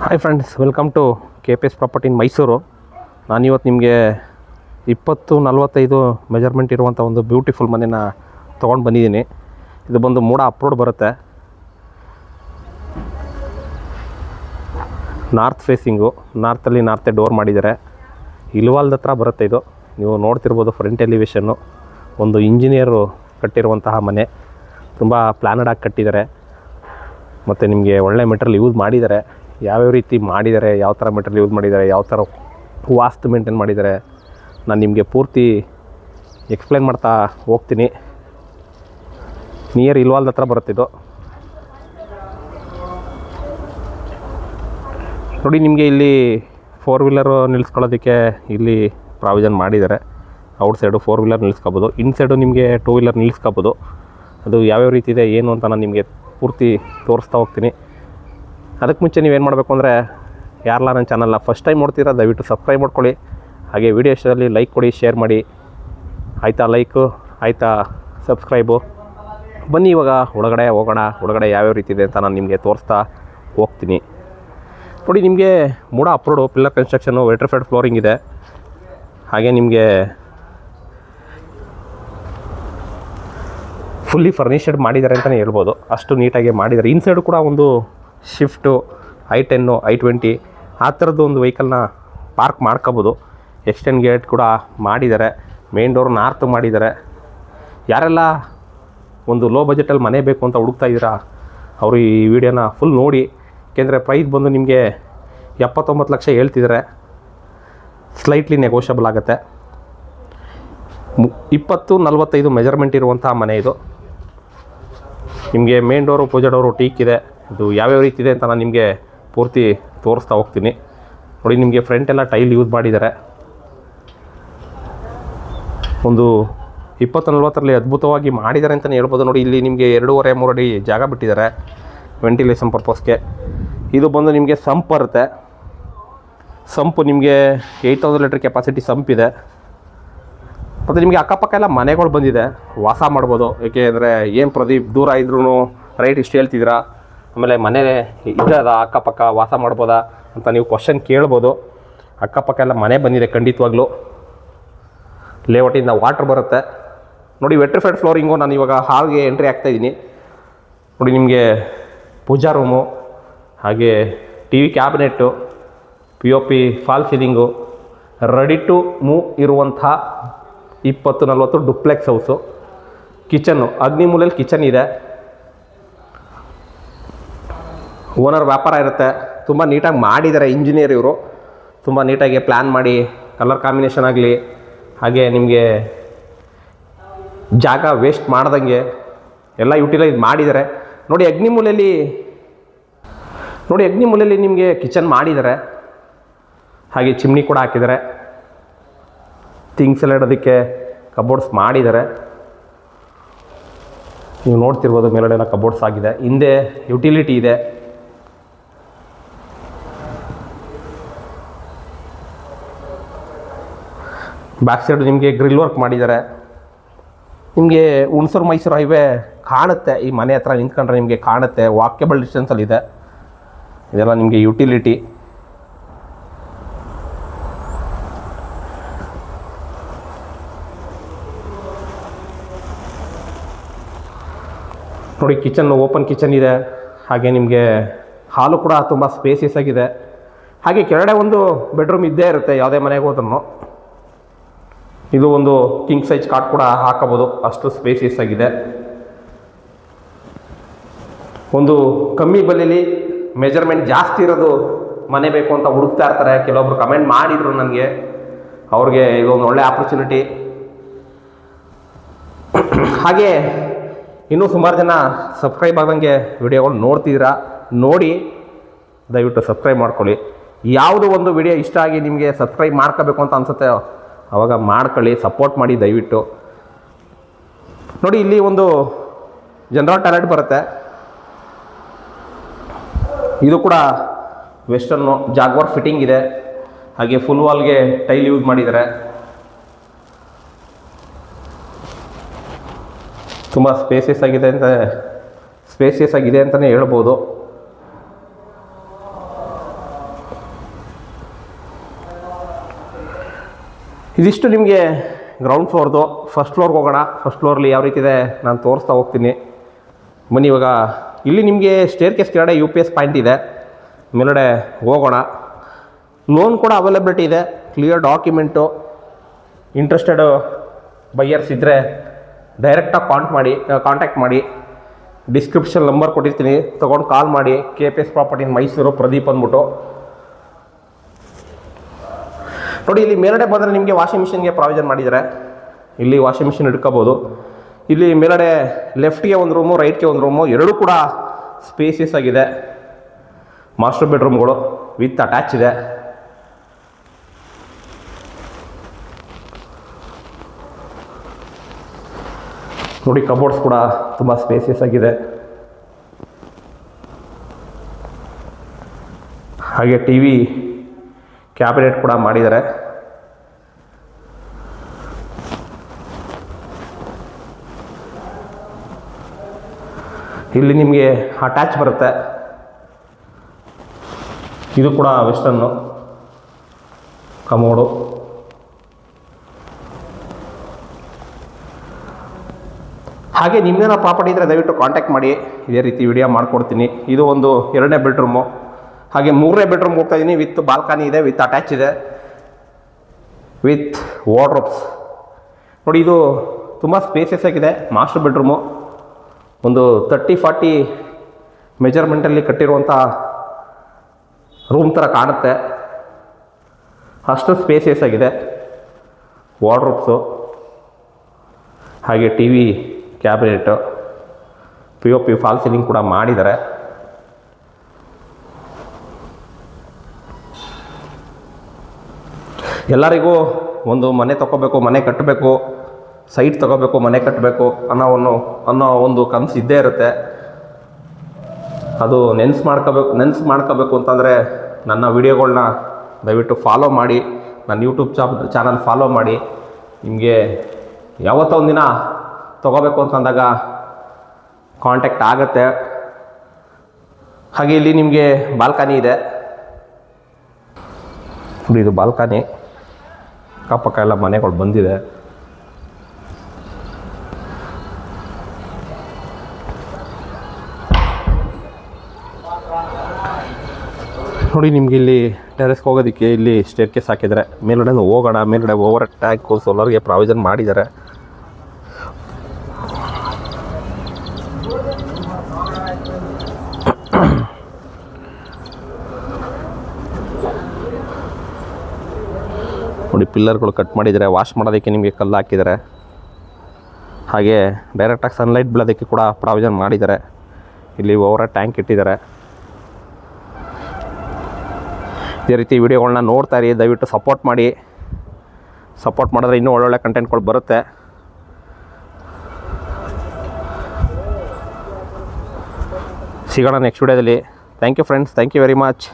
Hi friends welcome to K P S property in Mysuru ನಾನಿವತ್ತು ನಿಮಗೆ ಇಪ್ಪತ್ತು ನಲ್ವತ್ತೈದು ಮೆಜರ್ಮೆಂಟ್ ಇರುವಂಥ ಒಂದು ಬ್ಯೂಟಿಫುಲ್ ಮನೇನ ತೊಗೊಂಡು ಬಂದಿದ್ದೀನಿ. ಇದು ಬಂದು ಮೂಡ ಅಪ್ರೋಡ್ ಬರುತ್ತೆ. ನಾರ್ತ್ ಫೇಸಿಂಗು ನಾರ್ತಲ್ಲಿ ನಾರ್ತೆ ಡೋರ್ ಮಾಡಿದ್ದಾರೆ. ಇಲ್ವಾಲ್ದ ಹತ್ರ ಬರುತ್ತೆ ಇದು. ನೀವು ನೋಡ್ತಿರ್ಬೋದು ಫ್ರಂಟ್ ಎಲಿವೇಶನ್ನು ಒಂದು ಇಂಜಿನಿಯರು ಕಟ್ಟಿರುವಂತಹ ಮನೆ. ತುಂಬ ಪ್ಲ್ಯಾನಡಾಗಿ ಕಟ್ಟಿದ್ದಾರೆ. ಮತ್ತು ನಿಮಗೆ ಒಳ್ಳೆ ಮೆಟೀರಿಯಲ್ ಯೂಸ್ ಮಾಡಿದ್ದಾರೆ. ಯಾವ್ಯಾವ ರೀತಿ ಮಾಡಿದ್ದಾರೆ ಯಾವ ಥರ ಮೆಟೀರಿಯಲ್ ಯೂಸ್ ಮಾಡಿದ್ದಾರೆ ಯಾವ ಥರ ವಾಸ್ತು ಮೇಂಟೈನ್ ಮಾಡಿದ್ದಾರೆ ನಾನು ನಿಮಗೆ ಪೂರ್ತಿ ಎಕ್ಸ್ಪ್ಲೈನ್ ಮಾಡ್ತಾ ಹೋಗ್ತೀನಿ. ನಿಯರ್ ಇಲ್ವಾಲ್ದ ಹತ್ರ ಬರುತ್ತಿದ್ದು ನೋಡಿ, ನಿಮಗೆ ಇಲ್ಲಿ ಫೋರ್ ವೀಲರು ನಿಲ್ಲಿಸ್ಕೊಳ್ಳೋದಕ್ಕೆ ಇಲ್ಲಿ ಪ್ರಾವಿಷನ್ ಮಾಡಿದ್ದಾರೆ. ಔಟ್ ಸೈಡು ಫೋರ್ ವೀಲರ್ ನಿಲ್ಲಿಸ್ಕೋಬೋದು ಇನ್ ಸೈಡು ನಿಮಗೆ ಟೂ ವೀಲರ್ ನಿಲ್ಲಿಸ್ಕೋಬೋದು ಅದು ಯಾವ್ಯಾವ ರೀತಿ ಇದೆ, ಏನು ಅಂತ ನಾನು ನಿಮಗೆ ಪೂರ್ತಿ ತೋರಿಸ್ತಾ ಹೋಗ್ತೀನಿ. ಅದಕ್ಕೆ ಮುಂಚೆ ನೀವೇನು ಮಾಡಬೇಕು ಅಂದರೆ ಯಾರಲ್ಲ ನನ್ನ ಚಾನಲ್ನ ಫಸ್ಟ್ ಟೈಮ್ ನೋಡ್ತೀರಾ, ದಯವಿಟ್ಟು ಸಬ್ಸ್ಕ್ರೈಬ್ ಮಾಡ್ಕೊಳ್ಳಿ. ಹಾಗೆ ವಿಡಿಯೋ ಇಷ್ಟದಲ್ಲಿ ಲೈಕ್ ಕೊಡಿ ಶೇರ್ ಮಾಡಿ. ಆಯಿತಾ ಲೈಕು ಆಯಿತಾ ಸಬ್ಸ್ಕ್ರೈಬು ಬನ್ನಿ ಇವಾಗ ಒಳಗಡೆ ಹೋಗೋಣ. ಒಳಗಡೆ ಯಾವ್ಯಾವ ರೀತಿ ಇದೆ ಅಂತ ನಾನು ನಿಮಗೆ ತೋರಿಸ್ತಾ ಹೋಗ್ತೀನಿ. ನೋಡಿ, ನಿಮಗೆ ಮೂಡ ಅಪ್ರೋಡು ಪಿಲ್ಲರ್ ಕನ್ಸ್ಟ್ರಕ್ಷನು ವೆಟ್ರಿಫೈಡ್ ಫ್ಲೋರಿಂಗ್ ಇದೆ. ಹಾಗೆ ನಿಮಗೆ ಫುಲ್ಲಿ ಫರ್ನಿಷಡ್ ಮಾಡಿದ್ದಾರೆ ಅಂತಲೇ ಹೇಳ್ಬೋದು. ಅಷ್ಟು ನೀಟಾಗಿ ಮಾಡಿದ್ದಾರೆ. ಇನ್ಸೈಡು ಕೂಡ ಒಂದು Swift, I ten, I twenty, ಆ ಥರದ್ದು ಒಂದು ವೆಹಿಕಲ್ನ ಪಾರ್ಕ್ ಮಾಡ್ಕೋಬೋದು. ಎಕ್ಸ್ಟೆಂಡ್ ಗೇಟ್ ಕೂಡ ಮಾಡಿದ್ದಾರೆ. ಮೇನ್ ಡೋರ್ ನಾರ್ತ್ ಮಾಡಿದ್ದಾರೆ. ಯಾರೆಲ್ಲ ಒಂದು ಲೋ ಬಜೆಟಲ್ಲಿ ಮನೆ ಬೇಕು ಅಂತ ಹುಡುಕ್ತಾ ಇದ್ದೀರಾ, ಅವರು ಈ ವಿಡಿಯೋನ ಫುಲ್ ನೋಡಿ. ಏಕೆಂದರೆ ಪ್ರೈಸ್ ಬಂದು ನಿಮಗೆ ಎಪ್ಪತ್ತೊಂಬತ್ತು ಲಕ್ಷ ಹೇಳ್ತಿದ್ದಾರೆ. ಸ್ಲೈಟ್ಲಿ ನೆಗೋಷಿಯಬಲ್ ಆಗುತ್ತೆ. ಇಪ್ಪತ್ತು ನಲವತ್ತೈದು ಮೆಜರ್ಮೆಂಟ್ ಇರುವಂಥ ಮನೆ ಇದು. ನಿಮಗೆ main door pooja door teak ಇದೆ. ಇದು ಯಾವ್ಯಾವ ರೀತಿ ಇದೆ ಅಂತ ನಾನು ನಿಮಗೆ ಪೂರ್ತಿ ತೋರಿಸ್ತಾ ಹೋಗ್ತೀನಿ. ನೋಡಿ, ನಿಮಗೆ ಫ್ರಂಟ್ ಎಲ್ಲ ಟೈಲ್ ಯೂಸ್ ಮಾಡಿದ್ದಾರೆ. ಒಂದು ಇಪ್ಪತ್ತು ನಲ್ವತ್ತರಲ್ಲಿ ಅದ್ಭುತವಾಗಿ ಮಾಡಿದ್ದಾರೆ ಅಂತಲೇ ಹೇಳ್ಬೋದು. ನೋಡಿ, ಇಲ್ಲಿ ನಿಮಗೆ ಎರಡೂವರೆ ಮೂರು ಅಡಿ ಜಾಗ ಬಿಟ್ಟಿದ್ದಾರೆ ವೆಂಟಿಲೇಷನ್ ಪರ್ಪಸ್ಗೆ ಇದು ಬಂದು ನಿಮಗೆ ಸಂಪ್ ಬರುತ್ತೆ. ಸಂಪು ನಿಮಗೆ eight thousand litre capacity sump ಇದೆ. ಮತ್ತು ನಿಮಗೆ ಅಕ್ಕಪಕ್ಕ ಎಲ್ಲ ಮನೆಗಳು ಬಂದಿದೆ. ವಾಸ ಮಾಡ್ಬೋದು. ಏಕೆಂದರೆ ಏನು ಪ್ರದೀಪ್, ದೂರ ಇದ್ರೂ ರೈಟ್ ಇಷ್ಟು ಹೇಳ್ತಿದ್ದೀರಾ? ಆಮೇಲೆ ಮನೆ ಇದದ ಅಕ್ಕಪಕ್ಕ ವಾಸ ಮಾಡ್ಬೋದಾ ಅಂತ ನೀವು ಕ್ವಶನ್ ಕೇಳ್ಬೋದು. ಅಕ್ಕಪಕ್ಕ ಎಲ್ಲ ಮನೆ ಬಂದಿದೆ ಖಂಡಿತವಾಗ್ಲೂ. ಲೇಔಟಿಂದ ವಾಟ್ರ್ ಬರುತ್ತೆ. ನೋಡಿ ವೆಟ್ರಿಫೈಡ್ ಫ್ಲೋರಿಂಗು ನಾನು ಇವಾಗ ಹಾಲ್ಗೆ ಎಂಟ್ರಿ ಆಗ್ತಾಯಿದ್ದೀನಿ ನೋಡಿ, ನಿಮಗೆ ಪೂಜಾ ರೂಮು ಹಾಗೆ T V cabinet P O P false ceiling ready to move ಇರುವಂಥ ಇಪ್ಪತ್ತು ನಲ್ವತ್ತು ಡುಪ್ಲೆಕ್ಸ್ ಹೌಸು ಕಿಚನ್ನು ಅಗ್ನಿಮೂಲೆಯಲ್ಲಿ ಕಿಚನ್ ಇದೆ. ಓನರ್ ವ್ಯಾಪಾರ ಇರುತ್ತೆ. ತುಂಬ ನೀಟಾಗಿ ಮಾಡಿದ್ದಾರೆ ಇಂಜಿನಿಯರ್ ಇವರು. ತುಂಬ ನೀಟಾಗಿ ಪ್ಲ್ಯಾನ್ ಮಾಡಿ ಕಲರ್ ಕಾಂಬಿನೇಷನ್ ಆಗಲಿ, ಹಾಗೆ ನಿಮಗೆ ಜಾಗ ವೇಸ್ಟ್ ಮಾಡ್ದಂಗೆ ಎಲ್ಲ ಯುಟಿಲೈಸ್ ಮಾಡಿದ್ದಾರೆ ನೋಡಿ ಅಗ್ನಿಮೂಲೆಯಲ್ಲಿ ನೋಡಿ ಅಗ್ನಿಮೂಲೆಯಲ್ಲಿ ನಿಮಗೆ ಕಿಚನ್ ಮಾಡಿದ್ದಾರೆ ಹಾಗೆ ಚಿಮ್ನಿ ಕೂಡ ಹಾಕಿದ್ದಾರೆ ಥಿಂಗ್ಸ್ ಎಲ್ಲ ಇಡೋದಕ್ಕೆ ಕಬೋರ್ಡ್ಸ್ ಮಾಡಿದ್ದಾರೆ ನೀವು ನೋಡ್ತಿರ್ಬೋದು ಮೇಲ್ಗಡೆ ಎಲ್ಲ ಕಬೋರ್ಡ್ಸ್ ಆಗಿದೆ. ಹಿಂದೆ ಯುಟಿಲಿಟಿ ಇದೆ. ಬ್ಯಾಕ್ ಸೈಡ್ ನಿಮಗೆ ಗ್ರಿಲ್ ವರ್ಕ್ ಮಾಡಿದ್ದಾರೆ ನಿಮಗೆ ಹುಣಸೂರು ಮೈಸೂರು ಹೈವೇ ಕಾಣುತ್ತೆ. ಈ ಮನೆ ಹತ್ರ ನಿಂತ್ಕೊಂಡ್ರೆ ನಿಮಗೆ ಕಾಣುತ್ತೆ. ವಾಕ್ಯಬಲ್ ಡಿಸ್ಟೆನ್ಸಲ್ಲಿ ಇದೆ. ಇದೆಲ್ಲ ನಿಮಗೆ ಯುಟಿಲಿಟಿ ನೋಡಿ ಕಿಚನ್ ಓಪನ್ ಕಿಚನ್ ಇದೆ. ಹಾಗೆ ನಿಮಗೆ ಹಾಲು ಕೂಡ ತುಂಬ ಸ್ಪೇಸಿಯಸ್ ಆಗಿದೆ. ಹಾಗೆ ಕೆಳಗಡೆ ಒಂದು ಬೆಡ್ರೂಮ್ ಇದ್ದೇ ಇರುತ್ತೆ. ಯಾವುದೇ ಮನೆಗೆ ಹೋದ್ರೂ ಇದು ಒಂದು ಕಿಂಗ್ ಸೈಜ್ ಕಾಟ್ ಕೂಡ ಹಾಕಬಹುದು. ಅಷ್ಟು ಸ್ಪೇಸಿಯಸ್ ಆಗಿದೆ. ಒಂದು ಕಮ್ಮಿ ಬೆಲೆಯಲ್ಲಿ ಮೆಜರ್ಮೆಂಟ್ ಜಾಸ್ತಿ ಇರೋದು ಮನೆ ಬೇಕು ಅಂತ ಹುಡುಕ್ತಾ ಇರ್ತಾರೆ. ಕೆಲವೊಬ್ರು ಕಮೆಂಟ್ ಮಾಡಿದರು ನನಗೆ. ಅವ್ರಿಗೆ ಇದೊಂದು ಒಳ್ಳೆ ಆಪರ್ಚುನಿಟಿ ಹಾಗೆ ಇನ್ನೂ ಸುಮಾರು ಜನ ಸಬ್ಸ್ಕ್ರೈಬ್ ಆದಂಗೆ ವಿಡಿಯೋಗಳು ನೋಡ್ತಿದ್ದೀರಾ? ನೋಡಿ, ದಯವಿಟ್ಟು ಸಬ್ಸ್ಕ್ರೈಬ್ ಮಾಡ್ಕೊಳ್ಳಿ. ಯಾವುದು ಒಂದು ವಿಡಿಯೋ ಇಷ್ಟ ಆಗಿ ನಿಮಗೆ ಸಬ್ಸ್ಕ್ರೈಬ್ ಮಾಡ್ಕೋಬೇಕು ಅಂತ ಅನ್ಸುತ್ತೆ ಅವಾಗ ಮಾಡ್ಕೊಳ್ಳಿ ಸಪೋರ್ಟ್ ಮಾಡಿ ದಯವಿಟ್ಟು. ನೋಡಿ, ಇಲ್ಲಿ ಒಂದು ಜನರಲ್ ಟಾಯ್ಲೆಟ್ ಬರುತ್ತೆ. ಇದು ಕೂಡ ವೆಸ್ಟರ್ನು ಜಾಗ್ವಾರ್ ಫಿಟ್ಟಿಂಗ್ ಇದೆ. ಹಾಗೆ ಫುಲ್ ವಾಲ್ಗೆ ಟೈಲ್ ಯೂಸ್ ಮಾಡಿದ್ದಾರೆ. ತುಂಬ ಸ್ಪೇಸಿಯಸ್ ಆಗಿದೆ ಅಂತ ಸ್ಪೇಸಿಯಸ್ ಆಗಿದೆ ಅಂತಲೇ ಹೇಳ್ಬೋದು. ಇದಿಷ್ಟು ನಿಮಗೆ ಗ್ರೌಂಡ್ ಫ್ಲೋರ್ದು ಫಸ್ಟ್ ಫ್ಲೋರ್ಗೆ ಹೋಗೋಣ. ಫಸ್ಟ್ ಫ್ಲೋರ್ಲಿ ಯಾವ ರೀತಿ ಇದೆ ನಾನು ತೋರಿಸ್ತಾ ಹೋಗ್ತೀನಿ. ಬನ್ನಿ ಇವಾಗ. ಇಲ್ಲಿ ನಿಮಗೆ ಸ್ಟೇರ್ ಕೇಸ್ ಕೆಳಗಡೆ ಯು ಪಿ ಎಸ್ ಪಾಯಿಂಟ್ ಇದೆ. ಮೇಲ್ಗಡೆ ಹೋಗೋಣ. ಲೋನ್ ಕೂಡ ಅವೈಲಬಿಲಿಟಿ ಇದೆ. ಕ್ಲಿಯರ್ ಡಾಕ್ಯುಮೆಂಟು ಇಂಟ್ರೆಸ್ಟೆಡು ಬೈಯರ್ಸ್ ಇದ್ದರೆ ಡೈರೆಕ್ಟಾಗಿ ಕಾಂಟ್ ಮಾಡಿ ಕಾಂಟ್ಯಾಕ್ಟ್ ಮಾಡಿ. ಡಿಸ್ಕ್ರಿಪ್ಷನ್ ನಂಬರ್ ಕೊಟ್ಟಿರ್ತೀನಿ. ತೊಗೊಂಡು ಕಾಲ್ ಮಾಡಿ. K P S property Mysuru Pradeep ಅಂದ್ಬಿಟ್ಟು. ನೋಡಿ, ಇಲ್ಲಿ ಮೇಲಡೆ ಬಂದರೆ ನಿಮಗೆ ವಾಷಿಂಗ್ ಮಿಷಿನ್ಗೆ ಪ್ರಾವಿಷನ್ ಮಾಡಿದ್ದಾರೆ ಇಲ್ಲಿ ವಾಷಿಂಗ್ ಮಿಷಿನ್ ಇಟ್ಕೋಬೋದು. ಇಲ್ಲಿ ಮೇಲ್ಗಡೆ ಲೆಫ್ಟ್ಗೆ ಒಂದು ರೂಮು ರೈಟ್ಗೆ ಒಂದು ರೂಮು ಎರಡೂ ಕೂಡ ಸ್ಪೇಸಿಯಸ್ ಆಗಿದೆ. ಮಾಸ್ಟರ್ ಬೆಡ್ರೂಮ್ಗಳು ವಿತ್ ಅಟ್ಯಾಚ್ ಇದೆ. ನೋಡಿ ಕಬೋರ್ಡ್ಸ್ ಕೂಡ ತುಂಬ ಸ್ಪೇಸಿಯಸ್ ಆಗಿದೆ. ಹಾಗೆ ಟಿ ವಿ ಕ್ಯಾಬಿನೆಟ್ ಕೂಡ ಮಾಡಿದ್ದಾರೆ. ಇಲ್ಲಿ ನಿಮಗೆ ಅಟ್ಯಾಚ್ ಬರುತ್ತೆ. ಇದು ಕೂಡ ವೆಸ್ಟರ್ನು ಕಮೋಡು. ಹಾಗೆ ನಿಮ್ಮದೇನೋ ಪ್ರಾಪರ್ಟಿ ಇದ್ದರೆ ದಯವಿಟ್ಟು ಕಾಂಟ್ಯಾಕ್ಟ್ ಮಾಡಿ. ಇದೇ ರೀತಿ ವಿಡಿಯೋ ಮಾಡಿಕೊಡ್ತೀನಿ. ಇದು ಒಂದು ಎರಡನೇ ಬೆಡ್ರೂಮು ಹಾಗೆ ಮೂರನೇ ಬೆಡ್ರೂಮ್ ಹೋಗ್ತಾ ಇದ್ದೀನಿ ವಿತ್ ಬಾಲ್ಕನಿ ಇದೆ ವಿತ್ ಅಟ್ಯಾಚ್ ಇದೆ ವಿತ್ ವಾರ್ಡ್ರೋಬ್ಸ್ ನೋಡಿ ಇದು ತುಂಬ ಸ್ಪೇಸಿಯಸ್ ಆಗಿದೆ ಮಾಸ್ಟರ್ ಬೆಡ್ರೂಮು ಒಂದು ತರ್ಟಿ ಫಾರ್ಟಿ ಮೆಜರ್ಮೆಂಟಲ್ಲಿ ಕಟ್ಟಿರುವಂಥ ರೂಮ್ ಥರ ಕಾಣುತ್ತೆ. ಅಷ್ಟು ಸ್ಪೇಸಿಯಸ್ ಆಗಿದೆ ವಾರ್ಡ್ರೋಬ್ಸು ಹಾಗೆ T V cabinet P O P false ceiling ಕೂಡ ಮಾಡಿದ್ದಾರೆ. ಎಲ್ಲರಿಗೂ ಒಂದು ಮನೆ ತಗೋಬೇಕು ಮನೆ ಕಟ್ಟಬೇಕು ಸೈಟ್ ತಗೋಬೇಕು ಮನೆ ಕಟ್ಟಬೇಕು ಅನ್ನೋ ಒಂದು ಅನ್ನೋ ಒಂದು ಕನಸು ಇದ್ದೇ ಇರುತ್ತೆ. ಅದು ನೆನ್ಸು ಮಾಡ್ಕೋಬೇಕು ನೆನ್ಸು ಮಾಡ್ಕೋಬೇಕು ಅಂತಂದರೆ ನನ್ನ ವಿಡಿಯೋಗಳನ್ನ ದಯವಿಟ್ಟು ಫಾಲೋ ಮಾಡಿ, ನನ್ನ ಯೂಟ್ಯೂಬ್ ಚಾಪ್ ಚಾನಲ್ ಫಾಲೋ ಮಾಡಿ. ನಿಮಗೆ ಯಾವತ್ತೋ ಒಂದಿನ ತೊಗೋಬೇಕು ಅಂತಂದಾಗ ಕಾಂಟ್ಯಾಕ್ಟ್ ಆಗುತ್ತೆ. ಹಾಗೆ ಇಲ್ಲಿ ನಿಮಗೆ ಬಾಲ್ಕನಿ ಇದೆ. ಇದು ಬಾಲ್ಕನಿ. ಅಕ್ಕಪಕ್ಕ ಎಲ್ಲ ಮನೆಗಳು ಬಂದಿದೆ. ನೋಡಿ, ನಿಮ್ಗೆ ಇಲ್ಲಿ ಟೆರೆಸ್ಗೆ ಹೋಗೋದಕ್ಕೆ ಇಲ್ಲಿ ಸ್ಟೇರ್ ಕೇಸ್ ಹಾಕಿದ್ದಾರೆ. ಮೇಲ್ಗಡೆ ಹೋಗೋಣ, ಮೇಲ್ಗಡೆ ಓವರ್ ಟ್ಯಾಂಕು ಸೋಲಾರ್ಗೆ ಪ್ರಾವಿಷನ್ ಮಾಡಿದ್ದಾರೆ. ನೋಡಿ ಪಿಲ್ಲರ್ಗಳು ಕಟ್ ಮಾಡಿದ್ದಾರೆ ವಾಶ್ ಮಾಡೋದಕ್ಕೆ ನಿಮಗೆ ಕಲ್ಲು ಹಾಕಿದ್ದಾರೆ ಹಾಗೆ ಡೈರೆಕ್ಟಾಗಿ ಸನ್ಲೈಟ್ ಬೀಳೋದಕ್ಕೆ ಕೂಡ ಪ್ರಾವಿಷನ್ ಮಾಡಿದ್ದಾರೆ. ಇಲ್ಲಿ ಓವರ ಟ್ಯಾಂಕ್ ಇಟ್ಟಿದ್ದಾರೆ. ಇದೇ ರೀತಿ ವಿಡಿಯೋಗಳನ್ನ ನೋಡ್ತಾ ಇರಿ, ದಯವಿಟ್ಟು ಸಪೋರ್ಟ್ ಮಾಡಿ. ಸಪೋರ್ಟ್ ಮಾಡಿದ್ರೆ ಇನ್ನೂ ಒಳ್ಳೊಳ್ಳೆ ಕಂಟೆಂಟ್ಗಳು ಬರುತ್ತೆ. ಸಿಗೋಣ ನೆಕ್ಸ್ಟ್ ವಿಡಿಯೋದಲ್ಲಿ thank you friends thank you very much